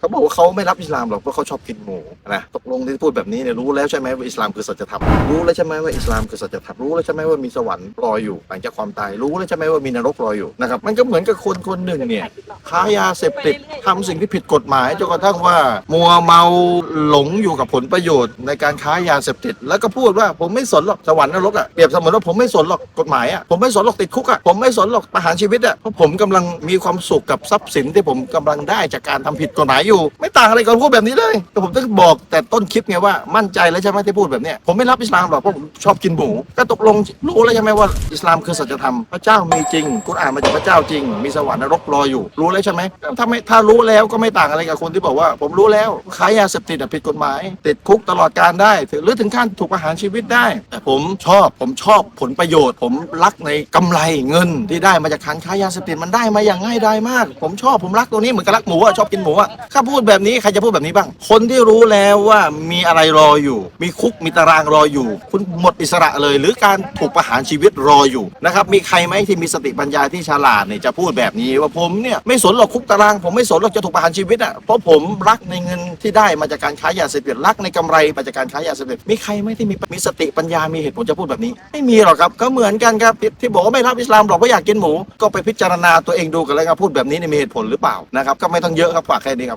เขาบอกว่าเขาไม่รับอิสลามหรอกเพราะเขาชอบกินหมูนะตกลงที่พูดแบบนี้เนี่ยรู้แล้วใช่ไหมว่าอิสลามคือสัจธรรมรู้แล้วใช่ไหมว่าอิสลามคือสัจธรรมรู้แล้วใช่ไหมว่ามีสวรรค์รออยู่หลังจากความตายรู้แล้วใช่ไหมว่ามีนรกรออยู่นะครับมันก็เหมือนกับคนคนหนึ่งเนี่ยค้ายาเสพติดทำสิ่งที่ผิดกฎหมายจนกระทั่งว่ามัวเมาหลงอยู่กับผลประโยชน์ ในการค้ายาเสพติด แล้วก็พูดว่าผมไม่สนหรอกสวรรค์นรกอะเปรียบเสมือนว่าผมไม่สนหรอกกฎหมายอะผมไม่สนหรอกติดคุกอะผมไม่สนหรอกประหารชีวิตอะเพราะผมกำลังมีความสุขกับทรัพย์สินที่ผมกำลังได้จากการทำผิดกฎหมายอยู่ ไม่ต่างอะไรกับพูดแบบนี้เลย แต่ผมต้องบอกแต่ต้นคลิปไงว่ามั่นใจแล้วใช่ไหมที่พูดแบบเนี้ยผมไม่รับอิสลามหรอกเพราะผมชอบกินหมูก็ตกลงรู้แล้วใช่ไหมว่าอิสลามคือสัจธรรมพระเจ้ามีจริงกุรอานมาจากพระเจ้าจริง มีสวรรค์นรกรออยู่ รู้แล้วใช่ไหมถ้าไม่ถ้ารู้แล้วก็ไม่ต่างอะไรกับคนที่บอกว่า ผมรู้แล้วค้ายยาเสพติดผิดกฎหมาย ติดคุกตลอดการได้หรือถึงขั้นถูกประหารชีวิตได้ แต่ผมชอบผมชอบผลประโยชน์ ผมรักในกำไรเงินที่ได้มาจากการค้ายาเสพติดมันได้มาอย่างง่ายดายมาก ผมชอบผมรักตัวนี้เหมือนกับรักหมูอะชอบกินหมูอะถ้าพูดแบบนี้ใครจะพูดแบบนี้บ้าง คนที่รู้แล้วว่ามีอะไรรออยู่ มีคุกมีตารางรออยู่ คุณหมดอิสระเลย หรือการถูกประหารชีวิตรออยู่นะครับมีใครไหมที่มีสติปัญญาที่ฉลาดเนี่ยจะพูดแบบนี้ว่าผมเนี่ยไม่สนหรอกคุกตาราง ผมไม่สนหรอกจะถูกประหารชีวิตอะเพราะผมรักในเงินที่ได้มาจากการค้ายาเสพติดรักในกำไรมาจากการค้ายาเสพติดมีใครไหมที่มีมีสติปัญญามีเหตุผลจะพูดแบบนี้ ไม่มีหรอกครับก็เหมือนกันครับที่ที่บอกว่าไม่รับอิสลามหรอกเพราะอยากกินหมูก็ไปพิจารณาตัวเองดูกันแล้วครับพูดแบบนี้เนี่ยมีเหตุผลหรือเปล่านะครับก็ไม่ต้องเยอะครับฝากแค่นี้ครับ